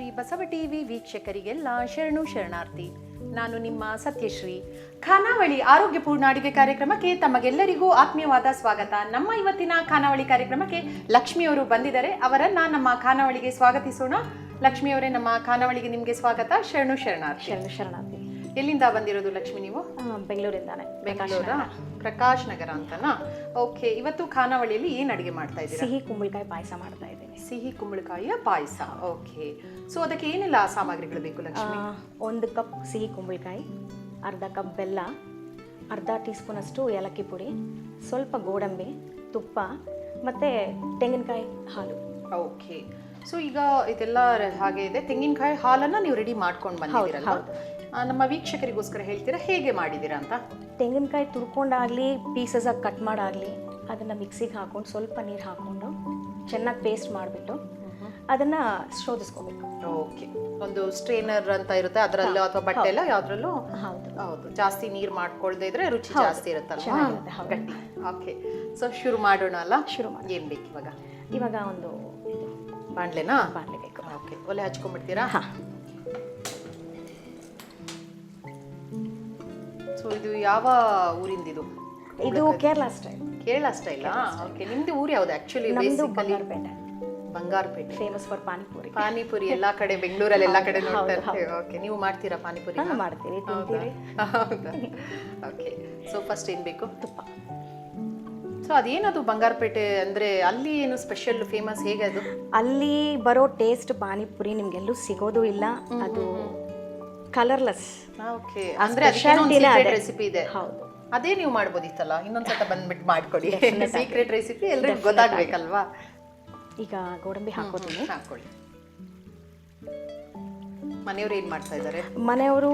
Shri Basava TV ವೀಕ್ಷಕರಿಗೆಲ್ಲ ಶರಣು ಶರಣಾರ್ಥಿ. ನಾನು ನಿಮ್ಮ ಸತ್ಯಶ್ರೀ. ಖಾನಾವಳಿ ಆರೋಗ್ಯಪೂರ್ಣ ಅಡುಗೆ ಕಾರ್ಯಕ್ರಮಕ್ಕೆ ತಮಗೆಲ್ಲರಿಗೂ ಆತ್ಮೀಯವಾದ ಸ್ವಾಗತ. ನಮ್ಮ ಇವತ್ತಿನ ಖಾನಾವಳಿ ಕಾರ್ಯಕ್ರಮಕ್ಕೆ ಲಕ್ಷ್ಮಿಯವರು ಬಂದಿದ್ದಾರೆ. ಅವರನ್ನ ನಮ್ಮ ಖಾನಾವಳಿಗೆ ಸ್ವಾಗತಿಸೋಣ. ಲಕ್ಷ್ಮಿಯವರೇ ನಮ್ಮ ಖಾನಾವಳಿಗೆ ನಿಮಗೆ ಸ್ವಾಗತ. ಶರಣು ಶರಣಾರ್ಥಿ. ಶರಣು ಶರಣಾರ್ಥಿ. ಎಲ್ಲಿಂದ ಬಂದಿರೋದು ಲಕ್ಷ್ಮಿ ನೀವು? ಬೆಂಗಳೂರಿಂದಾನೆ. ಬೆಂಗಳೂರ? ಪ್ರಕಾಶ್ ನಗರ ಅಂತನಾ? ಓಕೆ ಇವತ್ತು ಖಾನಾವಳಿಯಲ್ಲಿ ಏನು ಅಡುಗೆ ಮಾಡ್ತಾ ಇದ್ದೀರಾ? ಸಿಹಿ ಕುಂಬಳಕಾಯಿ ಪಾಯಸ ಮಾಡ್ತಾ ಇದ್ದೀನಿ. ಸಿಹಿ ಕುಂಬಳಕಾಯಿಯ ಪಾಯಸ ಓಕೆ. ಸೊ ಅದಕ್ಕೆ ಏನೆಲ್ಲ ಸಾಮಗ್ರಿಗಳು ಬೇಕು ಲಕ್ಷ್ಮಿ? ಒಂದು ಕಪ್ ಸಿಹಿ ಕುಂಬಳಕಾಯಿ ಅರ್ಧ ಕಪ್ ಬೆಲ್ಲ ಅರ್ಧ ಟೀ ಸ್ಪೂನಷ್ಟು ಏಲಕ್ಕಿ ಪುಡಿ ಸ್ವಲ್ಪ ಗೋಡಂಬಿ ತುಪ್ಪ ಮತ್ತೆ ತೆಂಗಿನಕಾಯಿ ಹಾಲು. ಓಕೆ. ಸೊ ಈಗ ಇದೆಲ್ಲ ಹಾಗೆ ಇದೆ. ತೆಂಗಿನಕಾಯಿ ಹಾಲನ್ನ ನೀವು ರೆಡಿ ಮಾಡ್ಕೊಂಡು ಬಂದಿದ್ದೀರಲ್ಲ ನಮ್ಮ ವೀಕ್ಷಕರಿಗೋಸ್ಕರ ಹೇಳ್ತೀರಾ? ಹೇಗೆ ಮಾಡಿದ್ದೀರಾ ಅಂತ? ತೆಂಗಿನಕಾಯಿ ತುರ್ಕೊಂಡಾಗಲಿ ಪೀಸಸಾಗಿ ಕಟ್ ಮಾಡಾಗಲಿ ಅದನ್ನು ಮಿಕ್ಸಿಗೆ ಹಾಕೊಂಡು ಸ್ವಲ್ಪ ನೀರು ಹಾಕ್ಕೊಂಡು ಚೆನ್ನಾಗಿ ಪೇಸ್ಟ್ ಮಾಡಿಬಿಟ್ಟು ಅದನ್ನು ಶೋಧಿಸ್ಕೋಬೇಕು. ಓಕೆ. ಒಂದು ಸ್ಟ್ರೈನರ್ ಅಂತ ಇರುತ್ತೆ ಅದರಲ್ಲೂ ಅಥವಾ ಬಟ್ಟೆ ಎಲ್ಲ ಯಾವ್ದ್ರಲ್ಲೂ? ಹೌದು. ಹೌದು. ಜಾಸ್ತಿ ನೀರು ಮಾಡ್ಕೊಳ್ದೆ ಇದ್ರೆ ರುಚಿ ಜಾಸ್ತಿ ಇರುತ್ತಲ್ಲ. ಗಟ್ಟಿ. ಓಕೆ. ಸೊ ಶುರು ಮಾಡೋಣ ಅಲ್ಲ? ಶುರು ಮಾಡಿ ಏನು ಬೇಕು ಇವಾಗ ಇವಾಗ ಒಂದು ಬಾಣಲೆನಾ? ಬಾಣಲೆ ಬೇಕು. ಓಕೆ. ಒಲೆ ಹಚ್ಕೊಂಡ್ಬಿಡ್ತೀರಾ? ಹಾಂ. ಸೊ ಇದು ಯಾವ ಊರಿಂದಿದು ಇದು? ಕೇರಳ ಸ್ಟೈಲ್. ಕೇರಳ ಸ್ಟೈಲಾ? ಓಕೆ ನಿಮ್ದು ಊರು ಯಾವ್ದು? ಆಕ್ಚುಲಿ ನಮ್ದು Bangarapete. Bangarpet. Famous for panipuri. Panipuri ಎಲ್ಲಾ ಕಡೆ ಬೆಂಗಳೂರಲ್ಲಿ ಎಲ್ಲಾ ಕಡೆ ನೋಡ್ತಾ ಇರ್ತೀವಿ ಓಕೆ ನೀವು ಮಾಡ್ತೀರಾ ಪಾನಿಪುರಿ? ನಾವು ಮಾಡ್ತೀವಿ. ತಿಂತೀವಿ ಹೌದಾ? ಓಕೆ ಸೊ ಫಸ್ಟ್ ಏನು ಬೇಕು? ತುಪ್ಪ. ಸೊ ಅದೇನದು ಬಂಗಾರಪೇಟೆ ಅಂದರೆ ಅಲ್ಲಿ ಏನು ಸ್ಪೆಷಲ್ ಫೇಮಸ್ ಹೇಗೆ ಅದು? ಅಲ್ಲಿ ಬರೋ ಟೇಸ್ಟ್ ಪಾನಿಪುರಿ ನಿಮಗೆಲ್ಲೂ ಸಿಗೋದು ಇಲ್ಲ. ಅದು ಕಲರ್ಲೆಸ್ ಓಕೆ ಅಂದ್ರೆ. ರೆಸಿಪಿ ಇದೆ. ಹೌದು. ಅದೇ ನೀವು ಮಾಡ್ಬೋದಿತ್ತಲ್ಲ? ಇನ್ನೊಂದ್ಸತ ಬಂದ್ಬಿಟ್ಟು ಮಾಡ್ಕೊಡಿ. ಸೀಕ್ರೆಟ್ ರೆಸಿಪಿ ಎಲ್ರಿಗೂ ಗೊತ್ತಾಗ್ಬೇಕಲ್ವಾ? ಈಗ ಗೋಡಂಬಿ ಹಾಕೋತೀನಿ ಹಾಕೊಳ್ಳಿ ಮನೆಯವರು ಏನು ಮಾಡ್ತಾ ಇದ್ದಾರೆ? ಮನೆಯವರು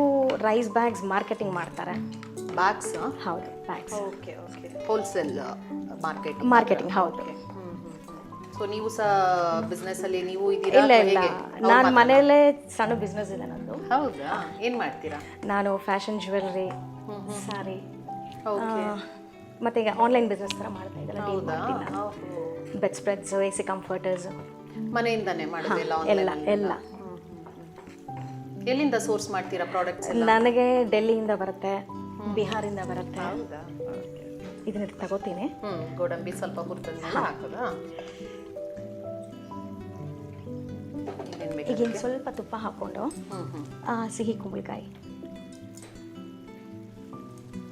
ರೈಸ್ ಬ್ಯಾಗ್ಸ್ ಮಾರ್ಕೆಟಿಂಗ್ ಮಾಡ್ತಾರೆ. ಬ್ಯಾಗ್ಸ್ ಹೌದು bags okay okay wholesale market marketing ಹೌದು. ಸೊ ನೀವು ಸಹ ಬಿಸ್ನೆಸ್ ಅಲ್ಲಿ ನೀವು ಇದ್ದೀರಾ ಇಲ್ಲ ಇಲ್ಲ. ನಾನು ಮನೆಯಲ್ಲೇ ಸಣ್ಣ ಬಿಸ್ನೆಸ್ ಇದೆ ನಂದು. ಹೌದಾ? ಏನು ಮಾಡ್ತೀರಾ? ನಾನು ಫ್ಯಾಷನ್ ಜ್ಯುವೆಲ್ರಿ ಸಾರಿ ಮತ್ತೆ ಈಗ ಆನ್ಲೈನ್ ಬಿಸ್ನೆಸ್ ಥರ ಮಾಡ್ತಾ ಇದ್ದಲ್ಲ ಹೌದಾ? Bedspreads A C comforters ಮನೆಯಿಂದಾನೇ ಮಾಡೋದು ಎಲ್ಲ ಆನ್ಲೈನ್ ಎಲ್ಲ ಎಲ್ಲಿಂದ ಸೋರ್ಸ್ ಮಾಡ್ತೀರಾ ಪ್ರಾಡಕ್ಟ್ಸ್ ನನಗೆ ಡೆಲ್ಲಿಯಿಂದ ಬರುತ್ತೆ ಬಿಹಾರಿಂದ ಬರುತ್ತೆ. ಇದನ್ನ ತಗೋತೀನಿ. ಗೋಡಂಬಿ ಸ್ವಲ್ಪ ಹುರಿದಂಗೆಲ್ಲ ಹಾಕೋದಾ? ಈಗಿನ ಸ್ವಲ್ಪ ತುಪ್ಪ ಹಾಕ್ಕೊಂಡು ಸಿಹಿ ಕುಂಬಳಕಾಯಿ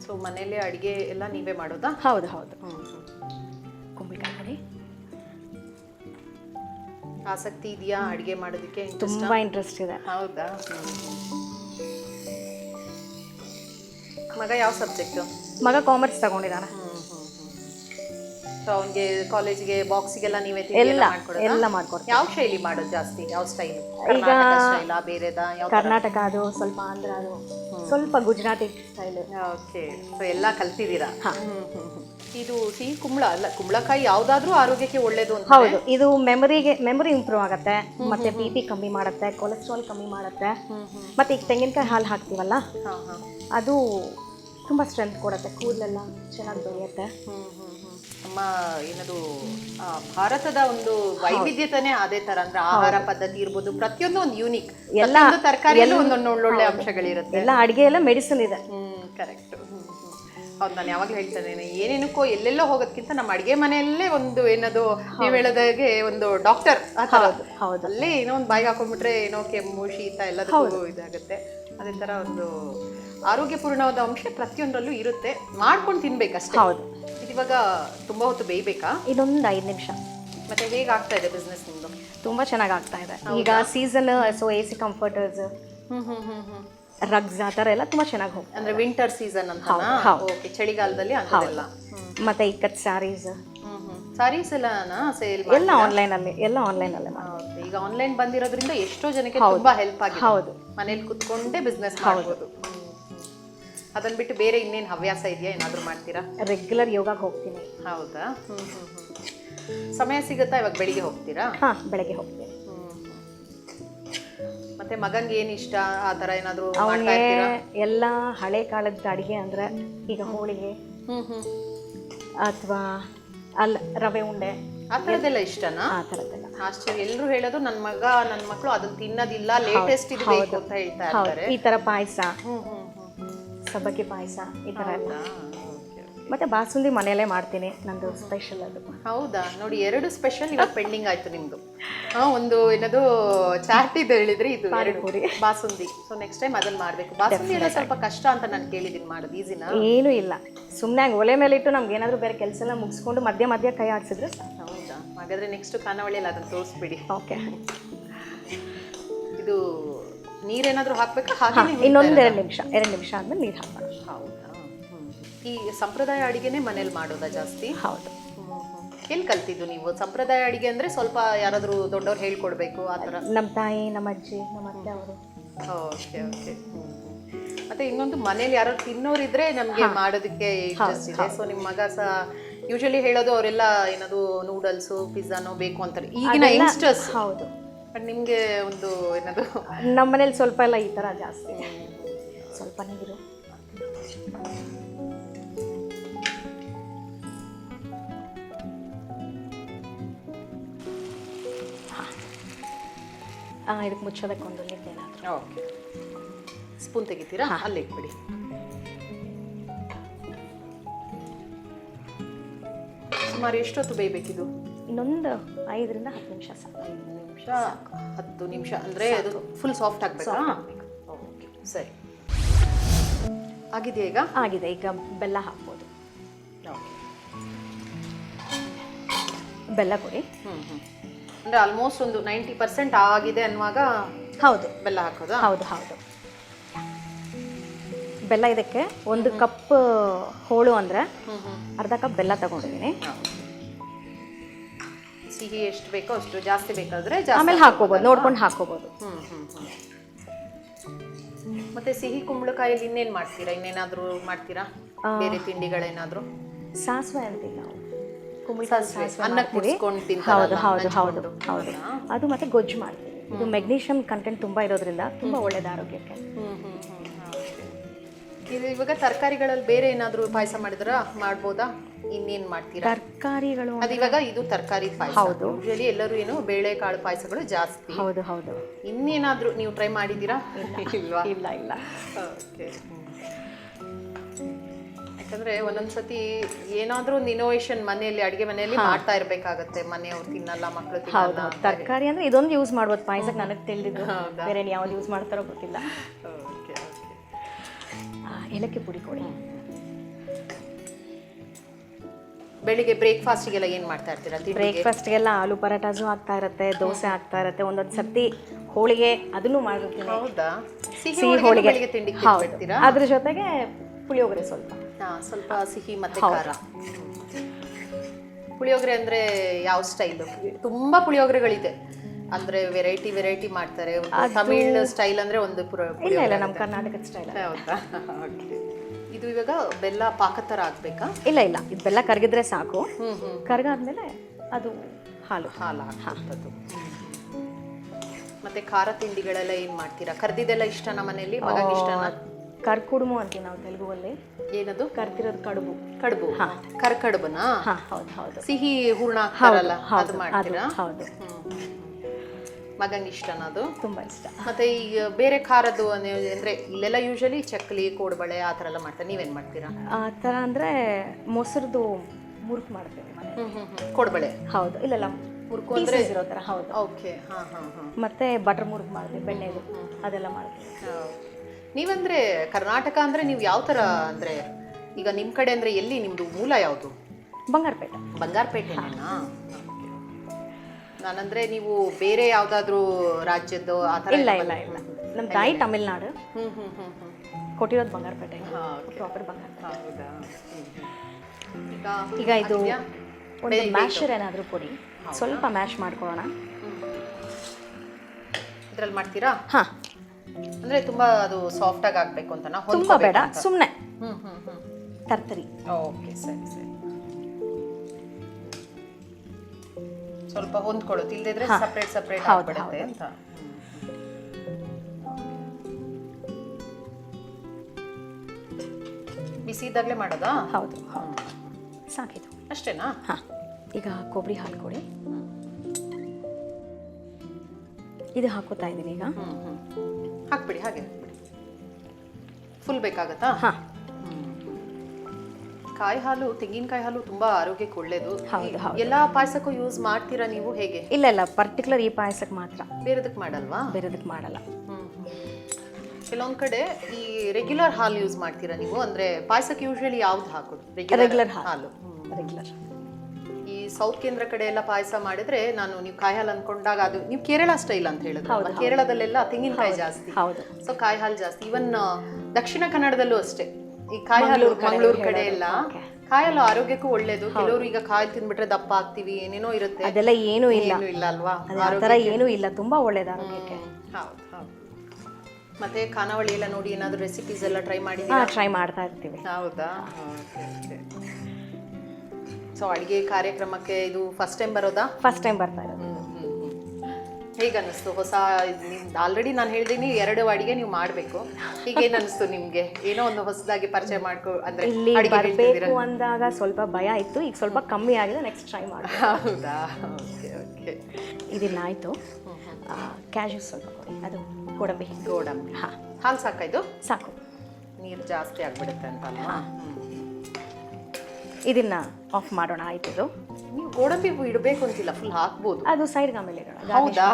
ಸೊ ಮನೇಲಿ ಅಡಿಗೆ ಎಲ್ಲ ನೀವೇ ಮಾಡೋದಾ? ಹೌದು ಹೌದು. ಕುಂಬಳಕಾಯಿ ನೋಡಿ ಆಸಕ್ತಿ ಇದೆಯಾ ಅಡಿಗೆ ಮಾಡೋದಕ್ಕೆ? ತುಂಬಾ ಇಂಟ್ರೆಸ್ಟ್ ಇದೆ. ಹೌದಾ? ಮಗ ಯಾವ ಸಬ್ಜೆಕ್ಟ್ ಮಗ ಕಾಮರ್ಸ್ ತಗೊಂಡಿದ್ದಾನೆ. ಸೊ ಅವನಿಗೆ ಕಾಲೇಜಿಗೆ ಬಾಕ್ಸಿಗೆಲ್ಲ ನೀವೇ ಎಲ್ಲ ಎಲ್ಲ ಮಾಡ್ಕೊಡ್ತೀವಿ. ಯಾವ ಶೈಲಿ ಮಾಡೋದು ಜಾಸ್ತಿ? ಯಾವ ಸ್ಟೈಲ್ ಈಗ ಸ್ಟೈಲ ಬೇರೆದಾ? ಯಾವ ಕರ್ನಾಟಕ ಅದು ಸ್ವಲ್ಪ ಆಂಧ್ರ ಅದು. ಸ್ವಲ್ಪ ಗುಜರಾತಿ ಸ್ಟೈಲ್ ಓಕೆ. ಸೊ ಎಲ್ಲ ಕಲ್ತಿದ್ದೀರಾ. ಇದು ಸಿಹಿ ಕುಂಬಳ ಅಲ್ಲ ಕುಂಬಳಕಾಯಿ ಯಾವ್ದಾದ್ರೂ ಆರೋಗ್ಯಕ್ಕೆ ಒಳ್ಳೇದು ಅಂತ ಹೌದು. ಇದು ಮೆಮರಿಗೆ ಮೆಮೊರಿ ಇಂಪ್ರೂವ್ ಆಗುತ್ತೆ. ಮತ್ತೆ ಬಿ ಪಿ ಕಮ್ಮಿ ಮಾಡುತ್ತೆ ಕೊಲೆಸ್ಟ್ರಾಲ್ ಕಮ್ಮಿ ಮಾಡುತ್ತೆ. ಮತ್ತೆ ಈಗ ತೆಂಗಿನಕಾಯಿ ಹಾಲು ಹಾಕ್ತೀವಲ್ಲ? ಅದು ತುಂಬ ಸ್ಟ್ರೆಂತ್ ಕೊಡುತ್ತೆ. ಕೂದಲೆಲ್ಲ ಚೆನ್ನಾಗಿ ಬೆಳೆಯುತ್ತೆ. ನಮ್ಮ ಏನದು ಭಾರತದ ಒಂದು ವೈವಿಧ್ಯತೆ ಅದೇ ತರ. ಅಂದ್ರೆ ಆಹಾರ ಪದ್ಧತಿ ಇರ್ಬೋದು ಪ್ರತಿಯೊಂದು ಒಂದು ಯೂನಿಕ್ ಎಲ್ಲ ತರಕಾರಿಯಲ್ಲೂ ಒಂದೊಂದು ಒಳ್ಳೊಳ್ಳೆ ಅಂಶಗಳಿರುತ್ತೆ. ಎಲ್ಲ ಅಡಿಗೆ ಎಲ್ಲ ಮೆಡಿಸಿನ್ ಇದೆ. ಹ್ಮ್ ಕರೆಕ್ಟ್ ಹೌದು ನಾನು ಯಾವಾಗಲೂ ಇದ್ದೇನೆ ಏನೇನಕ್ಕೋ ಎಲ್ಲೆಲ್ಲೋ ಹೋಗೋದಕ್ಕಿಂತ ನಮ್ಮ ಅಡಿಗೆ ಮನೆಯಲ್ಲೇ ಒಂದು ಏನದು ನೀವು ಹೇಳೋದಾಗೆ ಒಂದು ಡಾಕ್ಟರ್ ಹೌದು ಅಲ್ಲೇ ಏನೋ ಒಂದು ಬಾಯಿಗೆ ಹಾಕೊಂಡ್ಬಿಟ್ರೆ ಏನೋ ಕೆಮ್ಮು ಶೀತ ಎಲ್ಲದಕ್ಕೂ ಇದಾಗುತ್ತೆ. ಅದೇ ತರ ಒಂದು ಆರೋಗ್ಯಪೂರ್ಣವಾದ ಅಂಶ ಪ್ರತಿಯೊಂದರಲ್ಲೂ ಇರುತ್ತೆ. ಮಾಡ್ಕೊಂಡು ತಿನ್ಬೇಕಷ್ಟೇ. ಹೌದು. ಇವಾಗ ತುಂಬಾ ಹೊತ್ತು ಬೇಯಬೇಕಾ? ಇನ್ನೊಂದು ಐದು ನಿಮಿಷ. ಮತ್ತೆ ಹೇಗೆ ಆಗ್ತಾ ಇದೆ ಬಿಸ್ನೆಸ್ ನಿಮ್ದು? ತುಂಬ ಚೆನ್ನಾಗಿ ಆಗ್ತಾ ಇದೆ. ಈಗ season so A C comforters rugs ಆ ಥರ ಎಲ್ಲ ತುಂಬ ಚೆನ್ನಾಗಿ ಹೋಗ್ತದೆ ಅಂದ್ರೆ ವಿಂಟರ್ ಸೀಸನ್ ಅಂತ ಓಕೆ ಚಳಿಗಾಲದಲ್ಲಿ ಅದೆಲ್ಲ ಮತ್ತೆ ಇಕ್ಕತ್ ಸ್ಯಾರೀಸ್ ಹ್ಮ್ ಹ್ಮ್. ಸಾರೀಸ್ ಎಲ್ಲನಾ ಸೇಲ್ ಎಲ್ಲ ಆನ್ಲೈನಲ್ಲಿ ಎಲ್ಲ ಆನ್ಲೈನ್ ಅಲ್ಲೇ ಹೌದು. ಈಗ ಆನ್ಲೈನ್ ಬಂದಿರೋದ್ರಿಂದ ಎಷ್ಟೋ ಜನಕ್ಕೆ ತುಂಬಾ ಹೆಲ್ಪ್ ಆಗಿದೆ. ಹೌದು. ಮನೇಲಿ ಕುತ್ಕೊಂಡೇ ಬಿಸ್ನೆಸ್ ಮಾಡ್ಬೋದು. ಅದನ್ನ ಬಿಟ್ಟು ಬೇರೆ ಇನ್ನೇನು ಹವ್ಯಾಸ ಇದೆಯಾ? ಏನಾದರೂ ಮಾಡ್ತೀರಾ? ರೆಗ್ಯುಲರ್ ಯೋಗಕ್ಕೆ ಹೋಗ್ತೀನಿ. ಹೌದಾ? ಹ್ಞೂ ಹ್ಞೂ ಸಮಯ ಸಿಗುತ್ತಾ ಇವಾಗ ಬೆಳಿಗ್ಗೆ ಹೋಗ್ತೀರಾ? ಹಾಂ ಬೆಳಗ್ಗೆ ಹೋಗ್ತೀನಿ. ಮತ್ತೆ ಮಗಂಗೆ ಏನು ಇಷ್ಟ? ಆ ತರ ಏನಾದರೂ ಅವನಿಗೆ ಎಲ್ಲ ಹಳೆ ಕಾಲದ ಅಡುಗೆ ಅಂದ್ರೆ ಈಗ ಹೋಳಿಗೆ ಹ್ಞೂ ಹ್ಞೂ ಅಥವಾ ಅಲ್ಲ ರವೆ ಉಂಡೆ. ಆ ಥರದ್ದೆಲ್ಲ ಇಷ್ಟನಾ? ಆ ಥರದ್ದೆಲ್ಲ ಆಶ್ಚರ್ಯ. ಎಲ್ಲರೂ ಹೇಳೋದು ನನ್ನ ಮಗ ನನ್ನ ಮಕ್ಕಳು ಅದನ್ನ ತಿನ್ನೋದಿಲ್ಲ ಲೇಟೆಸ್ಟ್ ಇದು ಬೇಕು ಅಂತ ಹೇಳ್ತಾ ಇರ್ತಾರೆ. ಈ ಥರ ಪಾಯಸ. ಹ್ಞೂ ಹ್ಮ್. ಸಬ್ಬಕ್ಕಿ ಪಾಯಸ ಈ ಥರ ಎಲ್ಲ. ಮತ್ತೆ ಬಾಸುಂದಿ ಮನೆಯಲ್ಲೇ ಮಾಡ್ತೀನಿ ನಂದು ಸ್ಪೆಷಲ್ ಅದು. ಹೌದಾ? ನೋಡಿ ಎರಡು ಸ್ಪೆಷಲ್ ಇವಾಗ ಪೆಂಡಿಂಗ್ ಆಯ್ತು ನಿಮ್ದು. ಹಾ ಒಂದು ಏನದು ಚಾಟ್ ಇದು ಹೇಳಿದ್ರೆ ಇದು panipuri. Basundi. So next time ಅದನ್ನ ಮಾಡ್ಬೇಕು. ಬಾಸುಂದಿ ಎಲ್ಲ ಸ್ವಲ್ಪ ಕಷ್ಟ ಅಂತ ನಾನು ಕೇಳಿದೀನಿ ಮಾಡೋದು. ಈಸಿನ ಏನೂ ಇಲ್ಲ. ಸುಮ್ಮನೆ ಹಂಗೆ ಒಲೆ ಮೇಲೆ ಇಟ್ಟು ನಮ್ಗೆ ಏನಾದರೂ ಬೇರೆ ಕೆಲಸ ಎಲ್ಲ ಮುಗಿಸ್ಕೊಂಡು ಮಧ್ಯ ಮಧ್ಯ ಕೈ ಆಡ್ಸಿದ್ರೆ ಹೌದಾ? ಹಾಗಾದ್ರೆ ನೆಕ್ಸ್ಟ್ ಖಾನಾವಳಿಯಲ್ಲಿ ಅದನ್ನ ತೋರಿಸ್ಬಿಡಿ. ಓಕೆ ಇದು ನೀರೇನಾದ್ರೂ ಹಾಕ್ಬೇಕಾ? ಹಾಗೆ ಇನ್ನೊಂದು ಎರಡು ನಿಮಿಷ ಎರಡು ನಿಮಿಷ ಆದ್ಮೇಲೆ ನೀರು ಹಾಕೋಣ. ಹೌದಾ? ಹ್ಮ್. ಈ ಸಂಪ್ರದಾಯ ಅಡಿಗೆನೆ ಮನೇಲಿ ಮಾಡೋದಾ ಜಾಸ್ತಿ? ಹೌದು. ಎಲ್ಲಿ ಕಲ್ತಿದ್ದು ನೀವು? ಸಂಪ್ರದಾಯ ಅಡಿಗೆ ಅಂದ್ರೆ ಸ್ವಲ್ಪ ಯಾರಾದ್ರೂ ದೊಡ್ಡವ್ರು ಹೇಳ್ಕೊಡ್ಬೇಕು ಆ ಥರ. ನಮ್ಮ ತಾಯಿ ನಮ್ಮ ಅಜ್ಜಿ ನಮ್ಮ ಅತ್ತೆ ಅವರು. ಓಕೆ. ಓಕೆ ಮತ್ತೆ ಇನ್ನೊಂದು ಮನೇಲಿ ಯಾರು ತಿನ್ನೋರಿದ್ರೆ ನಮ್ಗೆ ಮಾಡೋದಕ್ಕೆ ಇಂಟ್ರೆಸ್ಟ್ ಇದೆ. ಸೊ ನಿಮ್ಮ ಮಗ ಸಹ ಯೂಶಲಿ ಹೇಳೋದು ಅವರೆಲ್ಲ ಏನದು ನೂಡಲ್ಸು ಪಿಜ್ಜಾನೋ ಬೇಕು ಅಂತಾರೆ. ಈಗಿನ ಯಂಗ್ಸ್ಟರ್ಸ್ ಹೌದು. ಬಟ್ ನಿಮಗೆ ಒಂದು ಏನದು? ನಮ್ಮ ಮನೇಲಿ ಸ್ವಲ್ಪ ಎಲ್ಲ ಈ ಥರ ಜಾಸ್ತಿ. ಸ್ವಲ್ಪ ನೀರು ಹಾಂ. ಇದಕ್ಕೆ ಮುಚ್ಚೋದಕ್ಕೊಂದು ಏನಾದರೂ. ಓಕೆ ಸ್ಪೂನ್ ತೆಗಿತೀರಾ? ಅಲ್ಲಿ ಇಟ್ಬಿಡಿ ಸುಮಾರು ಎಷ್ಟೊತ್ತು ಬೇಯಬೇಕಿದು? ಇನ್ನೊಂದು ಐದರಿಂದ ಹತ್ತು ನಿಮಿಷ ಸಾಕು. ಐದು ನಿಮಿಷ ಹತ್ತು ನಿಮಿಷ ಅಂದರೆ ಅದು ಫುಲ್ ಸಾಫ್ಟ್ ಆಗಬೇಕು. ಓಕೆ ಸರಿ. ಆಗಿದೆ ಈಗ? ಆಗಿದೆ ಈಗ ಬೆಲ್ಲ ಹಾಕ್ಬೋದು. ಓಕೆ ಬೆಲ್ಲ ಕೊಡಿ. ಹ್ಮ್ ಹ್ಞೂ ಅಂದ್ರೆ ಆಲ್ಮೋಸ್ಟ್ ಒಂದು ನೈಂಟಿ ಪರ್ಸೆಂಟ್ ಆಗಿದೆ ಅನ್ನುವಾಗ ಹೌದು. ಬೆಲ್ಲ ಹಾಕೋದು? ಹೌದು ಹೌದು. ಬೆಲ್ಲ ಇದಕ್ಕೆ ಒಂದು ಕಪ್ ಹೋಳು ಅಂದರೆ ಅರ್ಧ ಕಪ್ ಬೆಲ್ಲ ತಗೊಂಡಿದ್ದೀನಿ. ಸಿಹಿ ಎಷ್ಟು ಬೇಕೋ ಅಷ್ಟು ಜಾಸ್ತಿ ಬೇಕಾದ್ರೆ ಆಮೇಲೆ ಹಾಕೋಬೋದು. ನೋಡ್ಕೊಂಡು ಹಾಕೋಬೋದು. ಹ್ಞೂ ಹ್ಮ್ ಮತ್ತೆ ಸಿಹಿ ಕುಂಬಳಕಾಯಲ್ಲಿ ಇನ್ನೇನು ಮಾಡ್ತೀರಾ? ಇನ್ನೇನಾದರೂ ಮಾಡ್ತೀರಾ? ಬೇರೆ ತಿಂಡಿಗಳೇನಾದರೂ? ಸಾಸಿವೆ ಅಂತೀವಿ ನಾವು. ಕುಂಬಳಕಾಯಿ ಅನ್ನಕ್ಕೆ. ಹೌದು ಹೌದು ಹೌದು ಹೌದು. ಅದು ಮತ್ತೆ ಗೊಜ್ಜು ಮಾಡ್ತೀವಿ. ಇದು ಮೆಗ್ನೀಷಿಯಂ ಕಂಟೆಂಟ್ ತುಂಬ ಇರೋದ್ರಿಂದ ತುಂಬ ಒಳ್ಳೇದು ಆರೋಗ್ಯಕ್ಕೆ. ಇದು ಇವಾಗ ತರಕಾರಿಗಳಲ್ಲಿ ಬೇರೆ ಏನಾದರೂ ಪಾಯಸ ಮಾಡಿದ್ರ? ಮಾಡ್ಬೋದಾ? ಇನ್ನೇನ್ ಮಾಡ್ತೀರಾ? ತರಕಾರಿಗಳು ಅದು ಇವಾಗ ಇದು ತರಕಾರಿ ಪಾಯಸ. ಹೌದು. ಯೂಶಲಿ ಎಲ್ಲರೂ ಏನು ಬೇಳೆ ಕಾಳು ಪಾಯಸಗಳು ಜಾಸ್ತಿ. ಹೌದು ಹೌದು. ಇನ್ನೇನಾದರೂ ನೀವು ಟ್ರೈ ಮಾಡಿದ್ದೀರಾ? ಇಲ್ವಾ? ಇಲ್ಲ ಇಲ್ಲ. ಓಕೆ ಯಾಕಂದ್ರೆ ಒಂದೊಂದ್ಸತಿ ಏನಾದ್ರೂ ಒಂದು ಇನೋವೇಷನ್ ಮನೆಯಲ್ಲಿ ಅಡಿಗೆ ಮನೆಯಲ್ಲಿ ಮಾಡ್ತಾ ಇರ್ಬೇಕಾಗತ್ತೆ. ಮನೆಯವ್ರು ತಿನ್ನಲ್ಲ ಮಕ್ಕಳು ತಿನ್ನಲ್ಲ ತರಕಾರಿ ಅಂದ್ರೆ ಇದೊಂದು ಯೂಸ್ ಮಾಡ್ಬೋದು ಪಾಯಸಕ್ಕೆ ನನಗೆ ತಿಳಿದಿದ್ದು? ಬೇರೆ ಯಾವ್ದು ಯೂಸ್ ಮಾಡ್ತಾರೋ ಗೊತ್ತಿಲ್ಲ. ಏಲಕ್ಕಿ ಪುಡಿ ಕೊಡಿ. ಬೆಳಿಗ್ಗೆ ಬ್ರೇಕ್ಫಾಸ್ಟಿಗೆಲ್ಲ ಏನ್ ಮಾಡ್ತಾ ಇರ್ತೀರಾ? ಬ್ರೇಕ್ಫಾಸ್ಟ್ಗೆಲ್ಲ ಆಲೂ ಪರಾಟಾಸು ಆಗ್ತಾ ಇರುತ್ತೆ ದೋಸೆ ಆಗ್ತಾ ಇರುತ್ತೆ ಒಂದೊಂದು ಸರ್ತಿ ಹೋಳಿಗೆ ಅದನ್ನು ಮಾಡಿರ್ತೀನಿ ಹೌದಾ? ಸಿಹಿ ಹೋಳಿಗೆ. ತಿಂಡಿ ಅದ್ರ ಜೊತೆಗೆ ಪುಳಿಯೋಗರೆ ಸ್ವಲ್ಪ. ಹಾ ಸ್ವಲ್ಪ ಸಿಹಿ ಮತ್ತೆ ಖಾರ. ಪುಳಿಯೋಗರೆ ಅಂದ್ರೆ ಯಾವ ಸ್ಟೈಲ್? ತುಂಬಾ ಪುಳಿಯೋಗರೆಗಳಿದೆ. ಅಂದ್ರೆ ವೆರೈಟಿ ವೆರೈಟಿ ಮಾಡ್ತಾರೆ. ತಮಿಳ್ ಸ್ಟೈಲ್ ಅಂದ್ರೆ ಒಂದು ಇಲ್ಲ ಇಲ್ಲ ನಮ್ಮ ಕರ್ನಾಟಕದ ಸ್ಟೈಲ್ ಇದು ಇವಾಗ ಬೆಲ್ಲ ಪಾಕ ಥರ ಆಗ್ಬೇಕಾ? ಇಲ್ಲ ಇಲ್ಲ. ಇದು ಬೆಲ್ಲ ಕರಗಿದ್ರೆ ಸಾಕು. ಕರಗಾದ್ಮೇಲೆ ಅದು ಹಾಲು. ಹಾಲು ಹಾಕ್ತದ್ದು ಮತ್ತೆ ಖಾರ ತಿಂಡಿಗಳೆಲ್ಲ ಏನು ಮಾಡ್ತೀರಾ? ಕರ್ದಿದ್ದೆಲ್ಲ ನಮ್ಮ ಮನೇಲಿ ಮಗಗೆ ಇಷ್ಟನ? ಕರ್ಕುಡುಮು ಅಂತೀವಿ ನಾವು ತೆಲುಗುವಲ್ಲಿ. ಏನದು? ಕರ್ದಿರೋದು ಕಡುಬು. ಕಡುಬು? ಕರ್ಕಡುಬುನಾ? ಹಾ ಹೌದು ಹೌದು. ಸಿಹಿ ಹೂರ್ಣ ಹಾಕ್ತಾರಲ್ಲ ಅದು ಮಾಡ್ತೀರಾ? ಹೌದು. ಮಗಂಗೆ ಇಷ್ಟನ ಅದು ತುಂಬ ಇಷ್ಟ. ಮತ್ತೆ ಈಗ ಬೇರೆ ಖಾರದ್ದು ಅಂದ್ರೆ ಇಲ್ಲೆಲ್ಲ ಯೂಶಲಿ ಚಕ್ಲಿ ಕೋಡ್ಬಳೆ ಆ ಥರ ಎಲ್ಲ ಮಾಡ್ತಾರೆ. ನೀವೇನು ಮಾಡ್ತೀರಾ? ಆ ಥರ ಅಂದರೆ ಮೊಸರದು ಮುರುಕು ಮಾಡ್ತೀವಿ ಕೋಡ್ಬಳೆ? ಹೌದು. ಇಲ್ಲೆಲ್ಲ ಇಲ್ಲ. ಮುರುಕು ಅಂದರೆ ಇರೋ ಥರ ಹೌದು. ಓಕೆ ಹಾಂ ಹಾಂ ಹಾ. ಮತ್ತೆ ಬಟರ್ ಮುರುಕು ಮಾಡ್ತೀವಿ ಬೆಣ್ಣೆದು. ಅದೆಲ್ಲ ಮಾಡ್ತೀವಿ. ನೀವಂದ್ರೆ ಕರ್ನಾಟಕ ಅಂದ್ರೆ ನೀವು ಯಾವ ತರ ಅಂದ್ರೆ ಈಗ ನಿಮ್ಮ ಕಡೆ ಅಂದ್ರೆ ಎಲ್ಲಿ ನಿಮ್ಮದು ಮೂಲ ಯಾವುದು? ಬಂಗಾರಪೇಟೆ. ಬಂಗಾರಪೇಟೆನೇನಾ? ನಾನಂದ್ರೆ ನೀವು ಬೇರೆ ಯಾವ್ದಾದ್ರು ರಾಜ್ಯದ್ದು ಆ ಥರ ಇಲ್ಲ ಇಲ್ಲ ಇಲ್ಲ. ನಮ್ಮ ತಾಯಿ ತಮಿಳ್ನಾಡು. ಕೊಟ್ಟಿರೋದು ಬಂಗಾರಪೇಟೆ. ಹಾ, ಪ್ರಾಪರ್ ಬಂಗಾರ ಹೌದಾ? ಹ್ಮ್, ಹ್ಮ್. ಈಗ ಇದು? ಒಂದು ಮ್ಯಾಶರ್ ಏನಾದರೂ ಕೊಡಿ. ಸ್ವಲ್ಪ ಮ್ಯಾಶ್ ಮಾಡ್ಕೊಳ್ಳೋಣ. ಇದ್ರಲ್ಲಿ ಮಾಡ್ತೀರಾ? ಹಾಂ. ಅಂದ್ರೆ ತುಂಬಾ ಅದು ಸಾಫ್ಟ್ ಆಗಬೇಕು ಅಂತನಾ ಅಂತ ತುಂಬ ಬೇಡ ಸುಮ್ಮನೆ ತರ್ತರಿ. ಓಕೆ ಸರಿ ಸರಿ. ಸ್ವಲ್ಪ ಹೊಂದ್ಕೊಳ್ಳುತ್ತೆ ಇಲ್ಲದಿದ್ರೆ ಸಪ್ರೇಟ್ ಸಪ್ರೇಟ್ ಆಗ್ಬಿಡುತ್ತೆ ಅಂತ. ಬಿಸಿ ಇದ್ದಾಗಲೇ ಮಾಡೋದಾ? ಹೌದು ಸಾಕಿದು ಅಷ್ಟೇನಾ? ಹಾಂ. ಈಗ ಕೊಬ್ಬರಿ ಹಾಲು ಕೊಡಿ. ಇದು ಹಾಕೋತಾ ಇದ್ದೀನಿ ಈಗ. ಹಾಕ್ಬಿಡಿ ಹಾಗೆ ಹಾಕ್ಬಿಡಿ. ಫುಲ್ ಬೇಕಾಗತ್ತಾ? ಹಾಂ. ಕಾಯಿ ಹಾಲು ತೆಂಗಿನಕಾಯಿ ಹಾಲು ತುಂಬಾ ಆರೋಗ್ಯಕ್ಕೆ ಒಳ್ಳೇದು. ಹೌದು, ಹೌದು. ಎಲ್ಲಾ ಪಾಯಸಕ್ಕೂ ಯೂಸ್ ಮಾಡ್ತೀರಾ ನೀವು ಹೇಗೆ? ಇಲ್ಲ ಇಲ್ಲ ಪರ್ಟಿಕ್ಯುಲರ್ ಈ ಪಾಯಸಕ್ಕೆ ಮಾತ್ರ. ಬೇರೆದಕ್ಕೆ ಮಾಡಲ್ವಾ? ಬೇರೆದಕ್ಕೆ ಮಾಡಲ್ಲ. ಕೆಲವೊಂದ್ ಕಡೆ ಈ ರೆಗ್ಯುಲರ್ ಹಾಲು ಯೂಸ್ ಮಾಡ್ತೀರಾ ನೀವು? ಅಂದ್ರೆ ಪಾಯಸಕ್ಕೆ ಯೂಶಲಿ ಯಾವ್ದು ಹಾಕೋದು? ರೆಗ್ಯುಲರ್ ಹಾಲು. ರೆಗ್ಯುಲರ್ ಈ ಸೌತ್ ಕೇಂದ್ರ ಕಡೆ ಎಲ್ಲ ಪಾಯಸ ಮಾಡಿದ್ರೆ ನಾನು ನೀವು ಕಾಯಿ ಹಾಲು ಅನ್ಕೊಂಡಾಗ ಅದು ನೀವು ಕೇರಳ ಸ್ಟೈಲ್ ಅಂತ ಹೇಳಿದ್ರು ಕೇರಳದಲ್ಲೆಲ್ಲ ತೆಂಗಿನಕಾಯಿ ಜಾಸ್ತಿ. ಸೊ ಕಾಯಿ ಹಾಲು ಜಾಸ್ತಿ. ಇವನ್ ದಕ್ಷಿಣ ಕನ್ನಡದಲ್ಲೂ ಅಷ್ಟೇ. ಈ ಕಾಯಿ ಹಾಲು ಮಂಗಳೂರು ಕಡೆ ಎಲ್ಲ ಕಾಯಿ ಹಾಲು ಆರೋಗ್ಯಕ್ಕೂ ಒಳ್ಳೇದು. ಕೆಲವರು ಈಗ ಕಾಯಿ ತಿನ್ಬಿಟ್ರೆ ದಪ್ಪ ಆಗ್ತೀವಿ ಏನೇನೋ ಇರುತ್ತೆ. ಅದೆಲ್ಲ ಏನೂ ಇಲ್ಲ. ಏನು ಇಲ್ಲ ಅಲ್ವಾ? ಆ ಥರ ಏನೂ ಇಲ್ಲ. ತುಂಬಾ ಒಳ್ಳೇದು ಆರೋಗ್ಯಕ್ಕೆ. ಹೌದು ಹೌದು. ಮತ್ತೆ ಖಾನಾವಳಿ ಎಲ್ಲ ನೋಡಿ ಏನಾದ್ರು ರೆಸಿಪೀಸ್ ಎಲ್ಲ ಟ್ರೈ ಮಾಡಿ ಟ್ರೈ ಮಾಡ್ತಾ ಇರ್ತೀವಿ. ಹೌದಾ? ಸೊ ಅಡುಗೆ ಕಾರ್ಯಕ್ರಮಕ್ಕೆ ಇದು ಫಸ್ಟ್ ಟೈಮ್ ಬರೋದಾ? ಫಸ್ಟ್ ಟೈಮ್ ಬರ್ತಾ ಇರೋದು. ಹೇಗೆ ಅನ್ನಿಸ್ತು? ಹೊಸ ಆಲ್ರೆಡಿ ನಾನು ಹೇಳಿದ್ದೀನಿ ಎರಡು ಅಡಿಗೆ ನೀವು ಮಾಡಬೇಕು. ಈಗೇನು ಅನ್ನಿಸ್ತು ನಿಮಗೆ? ಏನೋ ಒಂದು ಹೊಸದಾಗಿ ಪರಿಚಯ ಮಾಡ್ಕೊ ಅಂದರೆ ಇಲ್ಲಿ ಬರಬೇಕು ಅಂದಾಗ ಸ್ವಲ್ಪ ಭಯ ಇತ್ತು ಈಗ ಸ್ವಲ್ಪ ಕಮ್ಮಿ ಆಗಿದೆ ನೆಕ್ಸ್ಟ್ ಟ್ರೈ ಮಾಡಿ ಹೌದಾ? Okay okay. ಇದನ್ನ ಆಯಿತು. ಕ್ಯಾಶು ಸ್ವಲ್ಪ ಅದು ಗೋಡಂಬಿ. ಗೋಡಂಬಿ. ಹಾಂ. ಹಾಲು ಸಾಕಾಯ್ತು ಸಾಕು. ನೀರು ಜಾಸ್ತಿ ಆಗಿಬಿಡುತ್ತೆ ಅಂತ ಇದನ್ನ ಆಫ್ ಮಾಡೋಣ ಆಯ್ತು ಇದು. ನೀವು ಗೋಡಂಬಿ ಇಡಬೇಕು ಅಂತಿಲ್ಲ ಫುಲ್ ಹಾಕ್ಬೋದು. ಅದು ಸೈಡ್ಗೆ ಆಮೇಲೆ ಇಡೋಣ ಹೌದಾ?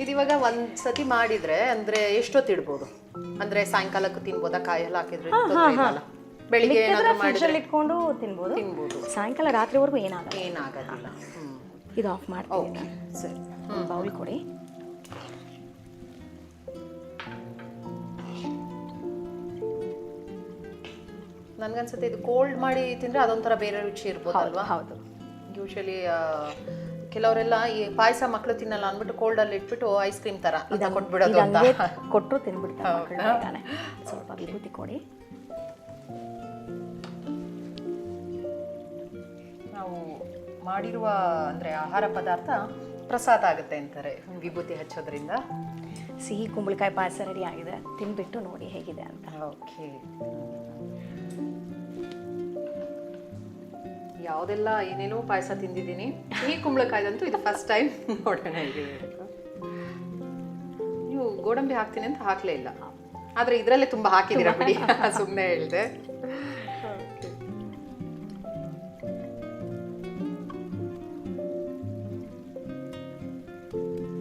ಇದು ಇವಾಗ ಒಂದ್ ಸತಿ ಮಾಡಿದ್ರೆ ಅಂದ್ರೆ ಎಷ್ಟೊತ್ತು ಇಡ್ಬೋದು ಅಂದ್ರೆ ಸಾಯಂಕಾಲಕ್ಕೂ ತಿನ್ಬೋದಾ? ಕಾಯಿ ಎಲ್ಲ ಹಾಕಿದ್ರೆ ತೊಂದ್ರೆ? ಬೆಳಿಗ್ಗೆ ಏನಾದ್ರು ಮಾಡಿದ್ರೆ ಇಟ್ಕೊಂಡು ತಿನ್ಬೋದು. ತಿನ್ಬೋದು. ಸಾಯಂಕಾಲ ರಾತ್ರಿವರೆಗೂ ಏನಾಗಲ್ಲ. ಏನಾಗಲ್ಲ. ಹ್ಮ್. ಇದು ಆಫ್ ಮಾಡ್ತೀನಿ. ಸರಿ. ಬೌಲ್ ಕೊಡಿ. ನನ್ಗನ್ಸುತ್ತೆ ಇದು ಕೋಲ್ಡ್ ಮಾಡಿ ತಿಂದ್ರೆ ಅದೊಂಥರ ಬೇರೆ ರುಚಿ ಇರ್ಬೋದಲ್ವಾ? ಹೌದು ಯೂಶಲಿ ಕೆಲವರೆಲ್ಲ ಈ ಪಾಯಸ ಮಕ್ಕಳು ತಿನ್ನಲ್ಲ ಅಂದ್ಬಿಟ್ಟು ಕೋಲ್ಡ್ ಅಲ್ಲಿ ಇಟ್ಬಿಟ್ಟು ಐಸ್ ಕ್ರೀಮ್ ತರ ಅಂತ ಕೊಟ್ಬಿಡೋದು ಅಂತ. ಕೊಟ್ಟರು ತಿನ್ಬಿಡ್ತಾರೆ. ಸ್ವಲ್ಪ ವಿಭೂತಿ ಕೊಡಿ. ನಾವು ಮಾಡಿರುವ ಅಂದ್ರೆ ಆಹಾರ ಪದಾರ್ಥ ಪ್ರಸಾದ ಆಗುತ್ತೆ ಅಂತಾರೆ ವಿಭೂತಿ ಹಚ್ಚೋದ್ರಿಂದ. ಸಿಹಿ ಕುಂಬಳಕಾಯಿ ಪಾಯಸ ರೆಡಿ ಆಗಿದೆ. ತಿನ್ಬಿಟ್ಟು ನೋಡಿ ಹೇಗಿದೆ ಅಂತ. ಓಕೆ ಯಾವುದೆಲ್ಲ ಏನೇನೋ ಪಾಯಸ ತಿಂದಿದ್ದೀನಿ. ಈ ಕುಂಬಳಕಾಯ್ದಂತೂ ಇದು ಫಸ್ಟ್ ಟೈಮ್ ನೋಡೋಣ. ನೀವು ಗೋಡಂಬಿ ಹಾಕ್ತೀನಿ ಅಂತ ಹಾಕ್ಲೇ ಇಲ್ಲ. ಆದ್ರೆ ಇದರಲ್ಲೇ ತುಂಬಾ ಹಾಕಿದ್ದೀರಾ ಬಿಡಿ ಸುಮ್ಮನೆ ಹೇಳಿದೆ.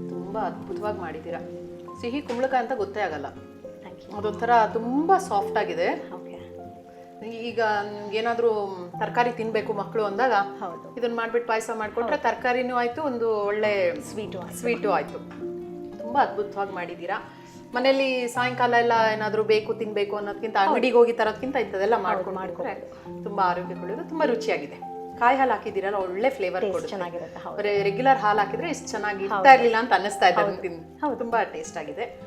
ತುಂಬ ಅದ್ಭುತವಾಗಿ ಮಾಡಿದ್ದೀರಾ. ಸಿಹಿ ಕುಂಬಳಕಾಯಿ ಅಂತ ಗೊತ್ತೇ ಆಗಲ್ಲ. ಅದೊಂಥರ ತುಂಬಾ ಸಾಫ್ಟ್ ಆಗಿದೆ. ಈಗ ಏನಾದರೂ ತರಕಾರಿ ತಿನ್ಬೇಕು ಮಕ್ಕಳು ಅಂದಾಗ ಹೌದು. ಇದನ್ನ ಮಾಡ್ಬಿಟ್ಟು ಪಾಯಸ ಮಾಡ್ಕೊಂಡ್ರೆ ತರಕಾರಿನೂ ಆಯ್ತು ಒಂದು ಒಳ್ಳೆ ಸ್ವೀಟು ಸ್ವೀಟು ಆಯ್ತು. ತುಂಬಾ ಅದ್ಭುತವಾಗಿ ಮಾಡಿದ್ದೀರಾ. ಮನೇಲಿ ಸಾಯಂಕಾಲ ಎಲ್ಲ ಏನಾದರೂ ಬೇಕು ತಿನ್ಬೇಕು ಅನ್ನೋದಕ್ಕಿಂತ ಅಂಗಡಿಗೆ ಹೋಗಿ ತರೋದಕ್ಕಿಂತ ಇಂಥದೆಲ್ಲ ಮಾಡ್ಕೊಂಡು ಮಾಡ್ಕೊಂಡ್ರೆ ತುಂಬಾ ಆರೋಗ್ಯಕೊಳ್ಳೋದು ತುಂಬಾ ರುಚಿಯಾಗಿದೆ. ಕಾಯಿ ಹಾಲು ಹಾಕಿದ್ದೀರಲ್ಲ ಒಳ್ಳೆ ಫ್ಲೇವರ್ ಚೆನ್ನಾಗಿರುತ್ತೆ ರೆಗ್ಯುಲರ್ ಹಾಲು ಹಾಕಿದ್ರೆ ಇಷ್ಟು ಚೆನ್ನಾಗಿ ಇರ್ತಾ ಇರಲಿಲ್ಲ ಅಂತ ಅನ್ನಿಸ್ತಾ ಇದೆ ತುಂಬಾ ಟೇಸ್ಟ್ ಆಗಿದೆ.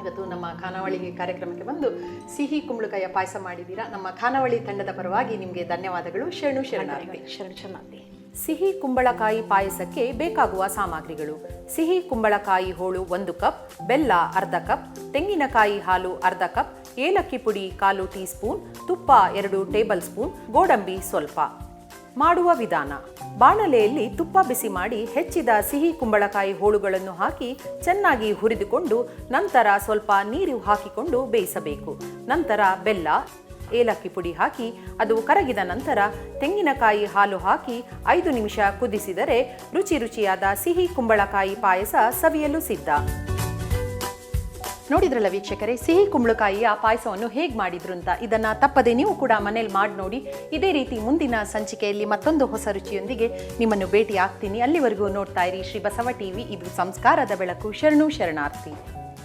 ಇವತ್ತು ನಮ್ಮ ಖಾನಾವಳಿ ಕಾರ್ಯಕ್ರಮಕ್ಕೆ ಬಂದು ಸಿಹಿ ಕುಂಬಳಕಾಯ ಪಾಯಸ ಮಾಡಿದ್ದೀರಾ. ನಮ್ಮ ಖಾನಾವಳಿ ತಂಡದ ಪರವಾಗಿ ನಿಮಗೆ ಧನ್ಯವಾದಗಳು. ಶರಣು ಶರಣಾರ್ಥಿ. ಶರಣ ಶರಣಾರ್ಥಿ. ಸಿಹಿ ಕುಂಬಳಕಾಯಿ ಪಾಯಸಕ್ಕೆ ಬೇಕಾಗುವ ಸಾಮಗ್ರಿಗಳು. ಸಿಹಿ ಕುಂಬಳಕಾಯಿ ಹೋಳು ಒಂದು ಕಪ್ ಬೆಲ್ಲ ಅರ್ಧ ಕಪ್ ತೆಂಗಿನಕಾಯಿ ಹಾಲು ಅರ್ಧ ಕಪ್ ಏಲಕ್ಕಿ ಪುಡಿ ಕಾಲು ಟೀ ಸ್ಪೂನ್ ತುಪ್ಪ ಎರಡು ಟೇಬಲ್ ಸ್ಪೂನ್ ಗೋಡಂಬಿ ಸ್ವಲ್ಪ. ಮಾಡುವ ವಿಧಾನ. ಬಾಣಲೆಯಲ್ಲಿ ತುಪ್ಪ ಬಿಸಿ ಮಾಡಿ ಹೆಚ್ಚಿದ ಸಿಹಿ ಕುಂಬಳಕಾಯಿ ಹೋಳುಗಳನ್ನು ಹಾಕಿ ಚೆನ್ನಾಗಿ ಹುರಿದುಕೊಂಡು ನಂತರ ಸ್ವಲ್ಪ ನೀರು ಹಾಕಿಕೊಂಡು ಬೇಯಿಸಬೇಕು. ನಂತರ ಬೆಲ್ಲ, ಏಲಕ್ಕಿ ಪುಡಿ ಹಾಕಿ ಅದು ಕರಗಿದ ನಂತರ ತೆಂಗಿನಕಾಯಿ ಹಾಲು ಹಾಕಿ ಐದು ನಿಮಿಷ ಕುದಿಸಿದರೆ ರುಚಿ ರುಚಿಯಾದ ಸಿಹಿ ಕುಂಬಳಕಾಯಿ ಪಾಯಸ ಸವಿಯಲು ಸಿದ್ಧ. ನೋಡಿದ್ರಲ್ಲ ವೀಕ್ಷಕರೇ, ಸಿಹಿ ಕುಂಬಳಕಾಯಿಯ ಪಾಯಸವನ್ನು ಹೇಗೆ ಮಾಡಿದ್ರು ಅಂತ? ಇದನ್ನ ತಪ್ಪದೆ ನೀವು ಕೂಡ ಮನೇಲಿ ಮಾಡಿ ನೋಡಿ. ಇದೇ ರೀತಿ ಮುಂದಿನ ಸಂಚಿಕೆಯಲ್ಲಿ ಮತ್ತೊಂದು ಹೊಸ ರುಚಿಯೊಂದಿಗೆ ನಿಮ್ಮನ್ನು ಭೇಟಿ ಆಗ್ತೀನಿ ಅಲ್ಲಿವರೆಗೂ ನೋಡ್ತಾ ಇರಿ ಶ್ರೀ ಬಸವ ಟಿವಿ. ಇದು ಸಂಸ್ಕಾರದ ಬೆಳಕು. ಶರಣು ಶರಣಾರ್ಥಿ.